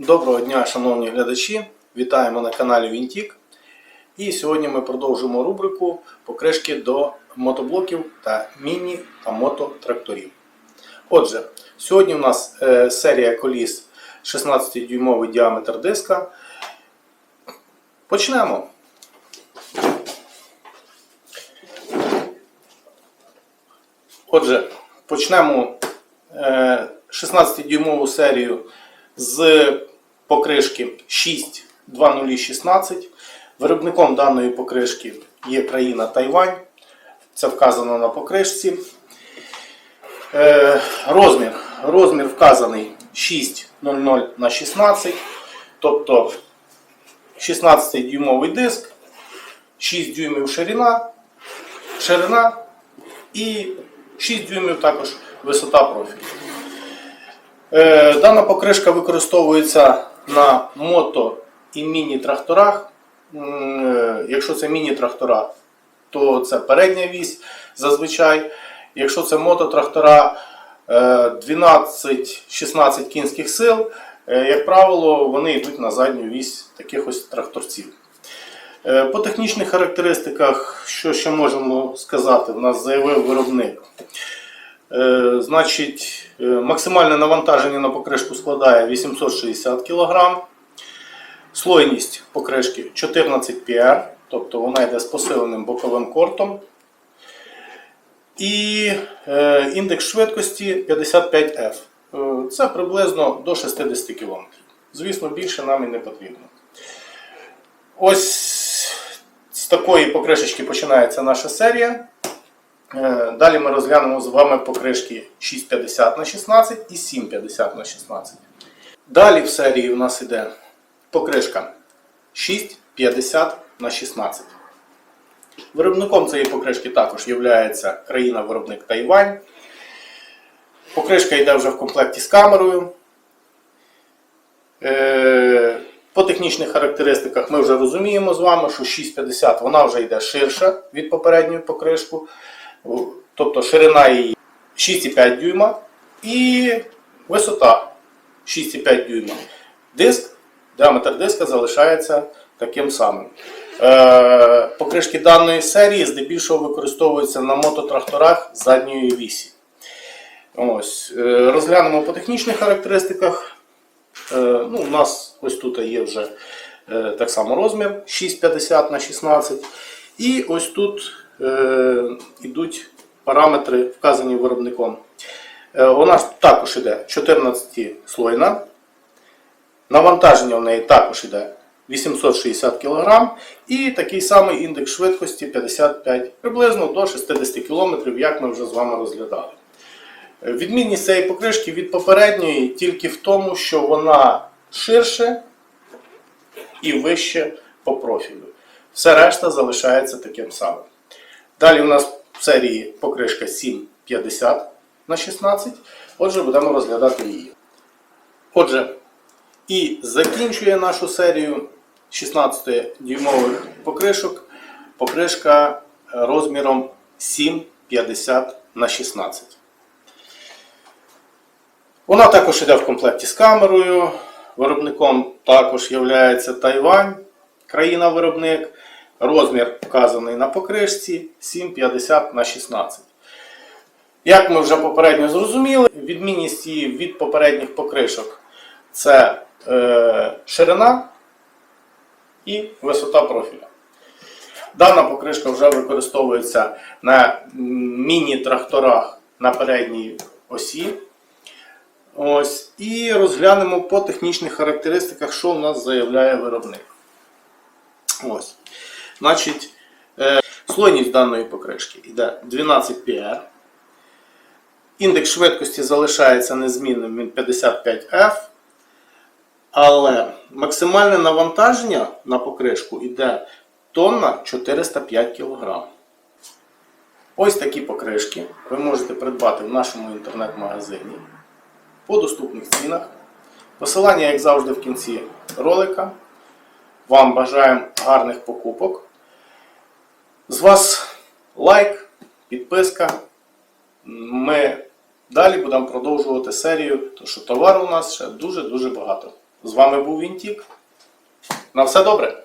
Доброго дня, шановні глядачі! Вітаємо на каналі Вінтік. І сьогодні ми продовжимо рубрику покришки до мотоблоків та міні та мототракторів. Отже, сьогодні у нас е, серія коліс 16-дюймовий діаметр диска. Почнемо. Отже, почнемо е, 16-дюймову серію з покришки 62016. Виробником даної покришки є країна Тайвань. Це вказано на покришці. Е, розмір. Розмір вказаний 6,00 на 16. Тобто 16-дюймовий диск, 6 дюймів ширина, ширина і 6 дюймів також висота профілю. Е, Дана покришка використовується на мото і міні-тракторах. Е, Якщо це міні-трактора, то це передня вісь зазвичай. Якщо це мототрактора е, 12-16 кінських сил, е, як правило, вони йдуть на задню вісь таких ось тракторців. Е, По технічних характеристиках, що ще можемо сказати, в нас заявив виробник. Е, Значить, е, максимальне навантаження на покришку складає 860 кг. Слойність покришки 14 PR, тобто вона йде з посиленим боковим кортом. І е, індекс швидкості 55F. Е, Це приблизно до 60 км. Звісно, більше нам і не потрібно. Ось з такої покришечки починається наша серія. Е, Далі ми розглянемо з вами покришки 650 на 16 і 750 на 16. Далі в серії у нас йде покришка 650 на 16. Виробником цієї покришки також є країна-виробник Тайвань. Покришка йде вже в комплекті з камерою. Е, По технічних характеристиках ми вже розуміємо з вами, що 650 вона вже йде ширша від попередньої покришки. Тобто ширина її 6,5 дюйма і висота 6,5 дюйма. Диск, діаметр диска залишається таким самим. Е, покришки даної серії здебільшого використовуються на мототракторах задньої вісі. Ось, е, розглянемо по технічних характеристиках. Е, ну, у нас ось тут є вже так само розмір 6,50 на 16. І ось тут йдуть параметри, вказані виробником. Е, вона ж також йде 14 слойна. Навантаження в неї також йде 860 кг. І такий самий індекс швидкості 55 приблизно до 60 км, як ми вже з вами розглядали. Е, Відмінність цієї покришки від попередньої тільки в тому, що вона ширше і вище по профілю. Все решта залишається таким самим. Далі у нас в серії покришка 750 на 16. Отже, будемо розглядати її. Отже, і закінчує нашу серію 16-дюймових покришок. Покришка розміром 750 на 16. Вона також йде в комплекті з камерою. Виробником також є Тайвань, країна-виробник. Розмір вказаний на покришці 750 на 16. Як ми вже попередньо зрозуміли, відмінність її від попередніх покришок це е, ширина і висота профіля. Дана покришка вже використовується на міні-тракторах на передній осі. Ось, І розглянемо по технічних характеристиках, що у нас заявляє виробник. Ось. Значить, е, слойність даної покришки йде 12 PR. Індекс швидкості залишається незмінним, він 55F. Але максимальне навантаження на покришку йде тонна 405 кг. Ось такі покришки ви можете придбати в нашому інтернет-магазині по доступних цінах. Посилання, як завжди, в кінці ролика. Вам бажаємо гарних покупок. З вас лайк, підписка. Ми далі будемо продовжувати серію, тому що товару у нас ще дуже-дуже багато. З вами був Вінтік. На все добре.